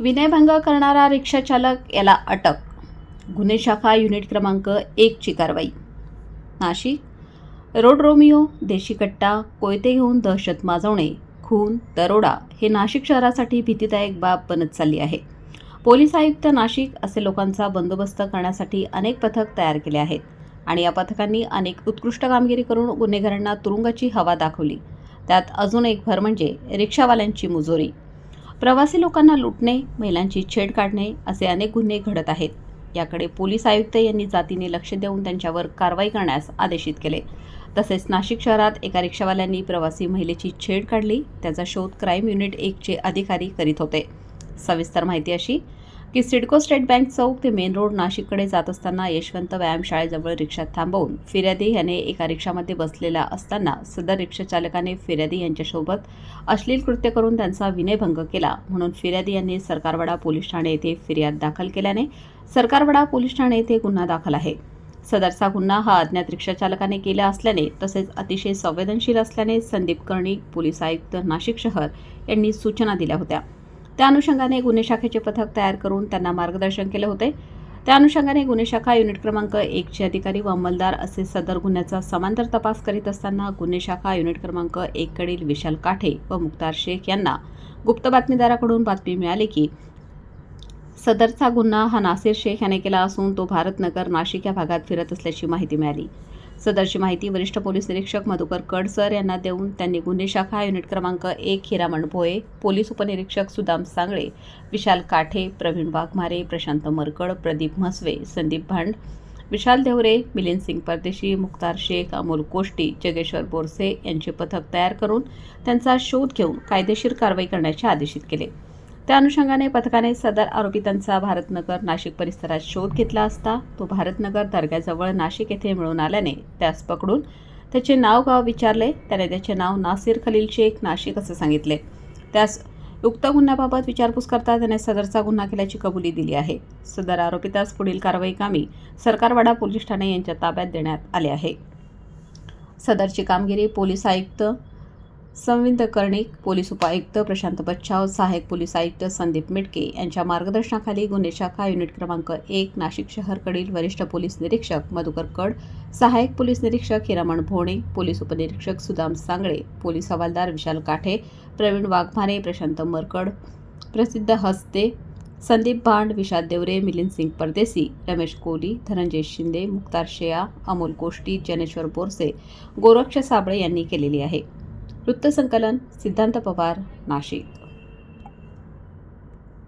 विनयभंग करणारा रिक्षाचालक याला अटक. गुन्हे शाखा युनिट क्रमांक एकची कारवाई. नाशिक. रोड रोमिओ देशी कट्टा कोयते घेऊन दहशत माजवणे खून दरोडा हे नाशिक शहरासाठी भीतीदायक बाब बनत चालली आहे. पोलीस आयुक्त नाशिक असे लोकांचा बंदोबस्त करण्यासाठी अनेक पथक तयार केले आहेत आणि या पथकांनी अनेक उत्कृष्ट कामगिरी करून गुन्हेगारांना तुरुंगाची हवा दाखवली. त्यात अजून एक भर म्हणजे रिक्षावाल्यांची मुजोरी. प्रवासी लोकांना लुटणे महिलांची छेड काढणे असे अनेक गुन्हे घडत आहेत. याकडे पोलीस आयुक्त यांनी जातीने लक्ष देऊन त्यांच्यावर कारवाई करण्यास आदेशित केले. तसेच नाशिक शहरात एका रिक्षावाल्यांनी प्रवासी महिलेची छेड काढली. त्याचा शोध क्राईम युनिट एकचे अधिकारी करीत होते. सविस्तर माहिती अशी की सिडको स्टेट बँक चौक ते मेन रोड नाशिककडे जात असताना यशवंत व्यायामशाळेजवळ रिक्षा थांबवून फिर्यादी याने एका रिक्षामध्ये बसलेला असताना सदर रिक्षाचालकाने फिर्यादी यांच्यासोबत अश्लील कृत्य करून त्यांचा विनयभंग केला. म्हणून फिर्यादी यांनी सरकारवाडा पोलीस ठाणे येथे फिर्याद दाखल केल्याने सरकारवाडा पोलीस ठाणे येथे गुन्हा दाखल आहे. सदरचा गुन्हा हा अज्ञात रिक्षाचालकाने केला असल्याने तसेच अतिशय संवेदनशील असल्याने संदीप कर्णिक पोलीस आयुक्त नाशिक शहर यांनी सूचना दिल्या होत्या. त्या अनुषंगाने गुन्हे शाखेचे पथक तयार करून त्यांना मार्गदर्शन केले होते. त्या अनुषंगाने गुन्हे शाखा युनिट क्रमांक एकचे अधिकारी व अंमलदार असे सदर गुन्ह्याचा समांतर तपास करीत असताना गुन्हे शाखा युनिट क्रमांक एककडील विशाल काठे व मुक्तार शेख यांना गुप्त बातमीदाराकडून बातमी मिळाली की सदरचा गुन्हा हा नासिर शेख याने केला असून तो भारतनगर नाशिक या भागात फिरत असल्याची माहिती मिळाली. सदरची माहिती वरिष्ठ पोलीस निरीक्षक मधुकर कडसर यांना देऊन त्यांनी गुन्हे शाखा युनिट क्रमांक एक हिरामण भोये पोलीस उपनिरीक्षक सुदाम सांगळे विशाल काठे प्रवीण वाघमारे प्रशांत मरकड प्रदीप म्हसवे संदीप भांड विशाल देवरे मिलिंद सिंग परदेशी मुख्तार शेख अमोल कोष्टी जगेश्वर बोरसे यांचे पथक तयार करून त्यांचा शोध घेऊन कायदेशीर कारवाई करण्याचे आदेशित केले. त्या अनुषंगाने पथकाने सदर आरोपितांचा भारतनगर नाशिक परिसरात शोध घेतला असता तो भारतनगर दर्ग्याजवळ नाशिक येथे मिळून आल्याने त्यास पकडून त्याचे नाव गाव विचारले. त्याने त्याचे नाव नासिर खलील शेख नाशिक असे सांगितले. त्यास उक्त गुन्ह्याबाबत विचारपूस करता त्याने सदरचा गुन्हा केल्याची कबुली दिली आहे. सदर आरोपितास पुढील कारवाई कामी सरकारवाडा पोलीस ठाणे यांच्या ताब्यात देण्यात आले आहे. सदरची कामगिरी पोलीस आयुक्त संविंद कर्णिक पोलीस उपायुक्त प्रशांत बच्छाव सहाय्यक पोलीस आयुक्त संदीप मिटके यांच्या मार्गदर्शनाखाली गुन्हे शाखा युनिट क्रमांक एक नाशिक शहरकडील वरिष्ठ पोलीस निरीक्षक मधुकर कड सहाय्यक पोलीस निरीक्षक हिरामण भोणे पोलीस उपनिरीक्षक सुदाम सांगळे पोलीस हवालदार विशाल काठे प्रवीण वाघमारे प्रशांत मरकड प्रसिद्ध हस्ते संदीप भांड विशाल देवरे मिलिंद सिंग परदेसी रमेश कोहली धनंजय शिंदे मुक्तार शेया अमोल कोष्टी जनेश्वर बोरसे गोरक्ष साबळे यांनी केलेली आहे. वृत्तसंकलन सिद्धांत पवार नाशिक.